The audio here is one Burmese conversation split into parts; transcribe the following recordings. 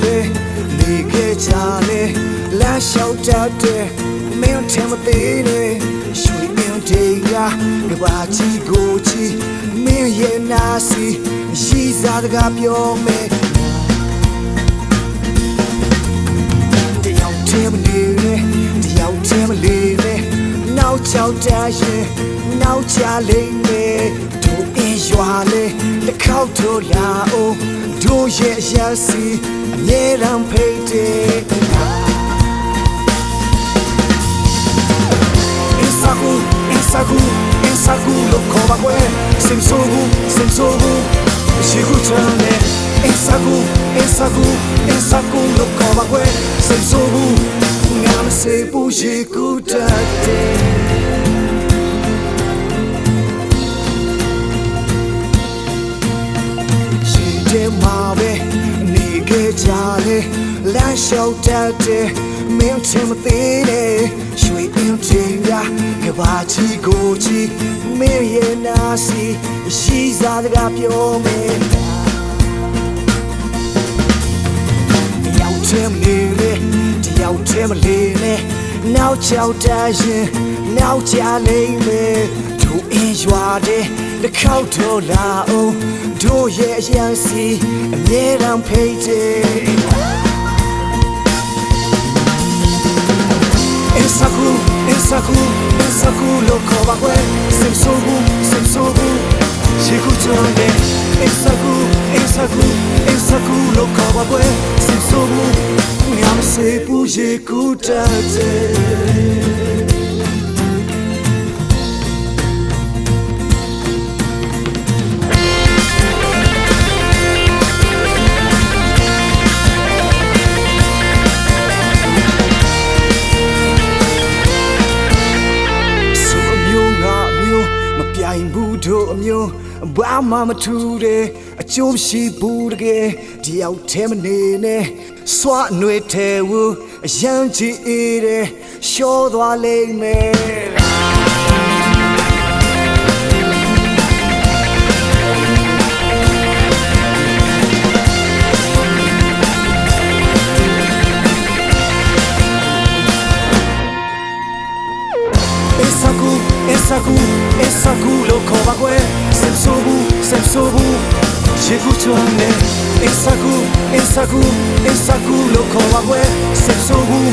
ပဲနေခဲ့ကြလေလာလျှောက်တတ်တယ်မင်းထင်မသေးနဲ့ရှူအင်းတေးကကဘာချီကိုချီမင်းရဲ့နာစီရှိစားတကားပြောမယ်တယောက်တည်းမနေနဲ့တယောက်တည်းမလေးနဲ့နောက်ချောက်တရဲ့နောက်ချလိမ့်မယ်တို့အင်းရွာလေး တစ်ခေါက်တို့လာအောင်တို့ရဲ့အရာစီအမြဲတမ်းဖိတ်တယ် Insaku, Insaku, Insaku lo koba kwe Simsogu, Simsogu, Shiku chane Insaku, Insaku, Insaku lo koba kwe Simsogu, Ngam se bu shiku tate ရှိ မှာပဲနေခဲ့ကြလေလမ်းလျှောက်တတ်တယ်မင်းချင်မသေးနဲ့ရွှေအင်းတင်ရကဘာချီကိုချီမင်းရဲ့နာစီရှိစားတကားပြောမယ်တယောက်တည်းမနေလေတယောက်တည်းမလေးနဲ့နောက်ချောက်တရင်နောက်ချလိမ့်မယ်တို့အင်းရွာတဲ့ တစ်ခေါက်တော့လာအောင်တို့ရဲ့အရန်စီအမြဲတမ်းဖိတ်တယ် Ensaku, ensaku, ensaku lo koba kwe Semsogu, semsogu, shiku chonde Ensaku, ensaku, ensaku lo koba kwe Semsogu, nyam sepu တို့အမျိုးဘာမှမထူတယ်အကျိုးရှိဘူးတကယ်ဒီရောက်ထဲမနေနဲ့စွာအနှွေထဲဝအရန်ချီအေးတယ်ရှောသွားလိမ့်မယ် Esaku, esaku, esaku lo koba shiku chonne Esaku, esaku, esaku lo koba kwe Sensobu,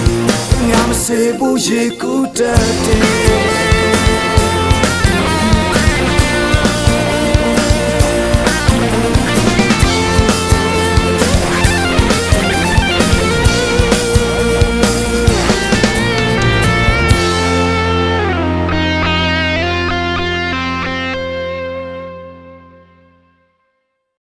nyam sebu yiku tate